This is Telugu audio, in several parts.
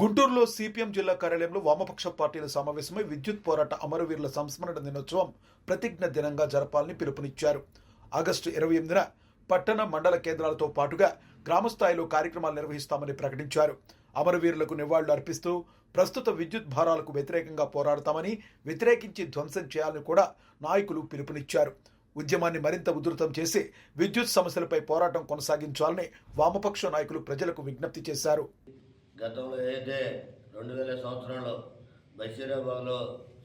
గుంటూరులో సిపిఎం జిల్లా కార్యాలయంలో వామపక్ష పార్టీల సమావేశమై విద్యుత్ పోరాట అమరవీరుల సంస్మరణ దినోత్సవం ప్రతిజ్ఞ దినంగా జరపాలని పిలుపునిచ్చారు. ఆగస్టు ఇరవై ఎనిమిదిన పట్టణ మండల కేంద్రాలతో పాటుగా గ్రామస్థాయిలో కార్యక్రమాలు నిర్వహిస్తామని ప్రకటించారు. అమరవీరులకు నివాళులు అర్పిస్తూ ప్రస్తుత విద్యుత్ భారాలకు వ్యతిరేకంగా పోరాడతామని వ్యతిరేకించి ధ్వంసం చేయాలని కూడా నాయకులు పిలుపునిచ్చారు. ఉద్యమాన్ని మరింత ఉధృతం చేసి విద్యుత్ సమస్యలపై పోరాటం కొనసాగించాలని వామపక్ష నాయకులు ప్రజలకు విజ్ఞప్తి చేశారు. గతంలో ఏదైతే రెండు వేల సంవత్సరంలో బషీరాబాద్లో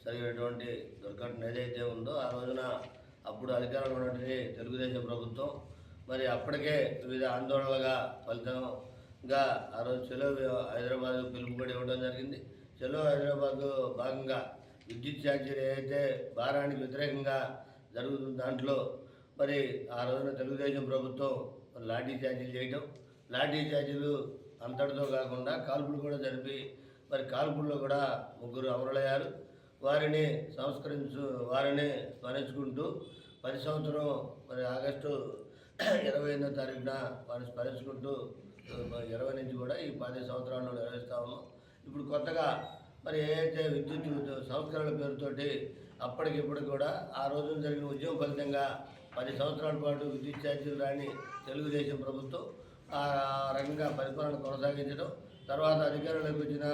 జరిగినటువంటి దుర్ఘటన ఏదైతే ఉందో ఆ రోజున అప్పుడు అధికారంలో ఉన్నటువంటి తెలుగుదేశం ప్రభుత్వం మరి అప్పటికే వివిధ ఆందోళనలుగా ఫలితంగా ఆ రోజు చెలో హైదరాబాద్ పిలుపు కూడా ఇవ్వడం జరిగింది. చెలో హైదరాబాద్ భాగంగా విద్యుత్ ఛార్జీలు ఏదైతే భారానికి వ్యతిరేకంగా జరుగుతున్న దాంట్లో మరి ఆ రోజున తెలుగుదేశం ప్రభుత్వం లాఠీ ఛార్జీలు చేయడం లాఠీ ఛార్జీలు అంతటితో కాకుండా కాల్పులు కూడా జరిపి మరి కాల్పుల్లో కూడా ముగ్గురు అమరులయ్యారు. వారిని సంస్కరించు వారిని స్మరించుకుంటూ పది సంవత్సరం మరి ఆగస్టు ఇరవై ఎనిమిదో తారీఖున వారిని స్మరించుకుంటూ ఇరవై నుంచి కూడా ఈ పది సంవత్సరాల్లో నిర్వహిస్తాము ఇప్పుడు కొత్తగా మరి ఏదైతే విద్యుత్ సంస్కరణల పేరుతోటి అప్పటికిప్పుడు కూడా ఆ రోజున జరిగిన ఉద్యమ ఫలితంగా పది సంవత్సరాల పాటు విద్యుత్ ఛార్జీలు రాని తెలుగుదేశం ప్రభుత్వం ఆ రకంగా పరిపాలన కొనసాగించడం తర్వాత అధికారంలోకి వచ్చిన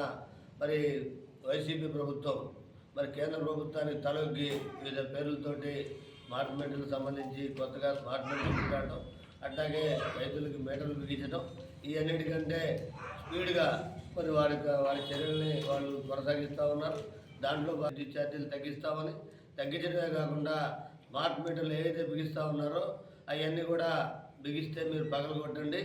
మరి వైసీపీ ప్రభుత్వం మరి కేంద్ర ప్రభుత్వానికి తలొగ్గి వివిధ పేర్లతోటి స్మార్ట్ మీటర్లకు సంబంధించి కొత్తగా స్మార్ట్ మీటర్లు పెట్టడం అట్లాగే రైతులకు మీటర్లు బిగించడం ఇవన్నిటికంటే స్పీడ్గా మరి వారి వారి చర్యల్ని వాళ్ళు కొనసాగిస్తూ ఉన్నారు. దాంట్లో విద్యుత్ ఛార్జీలు తగ్గిస్తామని తగ్గించడమే కాకుండా స్మార్ట్ మీటర్లు ఏదైతే బిగిస్తూ ఉన్నారో అవన్నీ కూడా బిగిస్తే మీరు పగలు కొట్టండి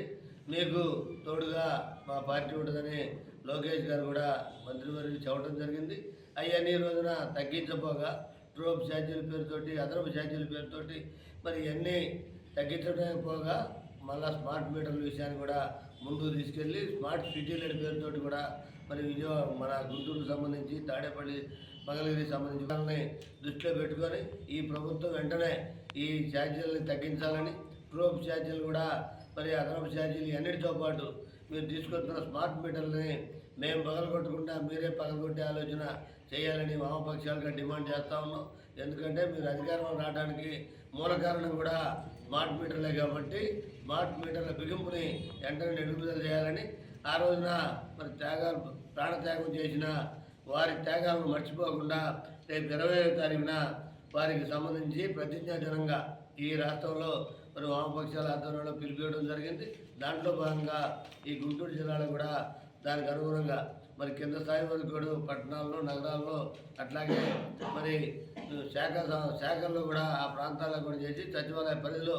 మీకు తోడుగా మా పార్టీ ఉంటుందని లోకేష్ గారు కూడా మంత్రివర్యులు చెప్పడం జరిగింది. అవన్నీ రోజున తగ్గించబోగా ట్రోప్ ఛార్జీల పేరుతోటి అదనపు ఛార్జీల పేరుతోటి మరి ఇవన్నీ తగ్గించడానికి పోగా మళ్ళీ స్మార్ట్ మీటర్ల విషయాన్ని కూడా ముందుకు తీసుకెళ్ళి స్మార్ట్ సిటీల పేరుతోటి కూడా మరి విజయవాడ మన గుంటూరుకు సంబంధించి తాడేపల్లి మంగళగిరికి సంబంధించి వాళ్ళని దృష్టిలో పెట్టుకొని ఈ ప్రభుత్వం వెంటనే ఈ ఛార్జీలని తగ్గించాలని ట్రోప్ ఛార్జీలు కూడా మరి అదనపు ఛార్జీలు అన్నిటితో పాటు మీరు తీసుకొస్తున్న స్మార్ట్ మీటర్లని మేము పగలగొట్టకుండా మీరే పగలగొట్టే ఆలోచన చేయాలని వామపక్షాలుగా డిమాండ్ చేస్తూ ఉన్నాం. ఎందుకంటే మీరు అధికారంలో రావడానికి మూల కారణం కూడా స్మార్ట్ మీటర్లే కాబట్టి స్మార్ట్ మీటర్ల బిగింపుని వెంటనే నిలుపుదల చేయాలని ఆ రోజున మరి త్యాగాలు ప్రాణత్యాగం చేసిన వారి త్యాగాలను మర్చిపోకుండా రేపు ఇరవై తారీఖున వారికి సంబంధించి ప్రతిజ్ఞాజనంగా ఈ రాష్ట్రంలో మరి వామపక్షాల ఆధ్వర్యంలో పిలిపివ్వడం జరిగింది. దాంట్లో భాగంగా ఈ గుంటూరు జిల్లాలో కూడా దానికి అనుగుణంగా మరి కింద స్థాయి వరకు కూడా పట్టణాల్లో నగరాల్లో అట్లాగే మరి శాఖ శాఖల్లో కూడా ఆ ప్రాంతాల్లో కూడా చేసి సచివాలయ పరిధిలో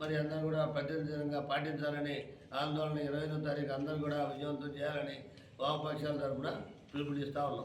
మరి అందరూ కూడా ప్రతినిధంగా పాటించాలని ఆందోళన ఇరవై ఐదో తారీఖు అందరూ కూడా విజయవంతం చేయాలని వామపక్షాల తరఫున పిలుపునిస్తా ఉన్నాం.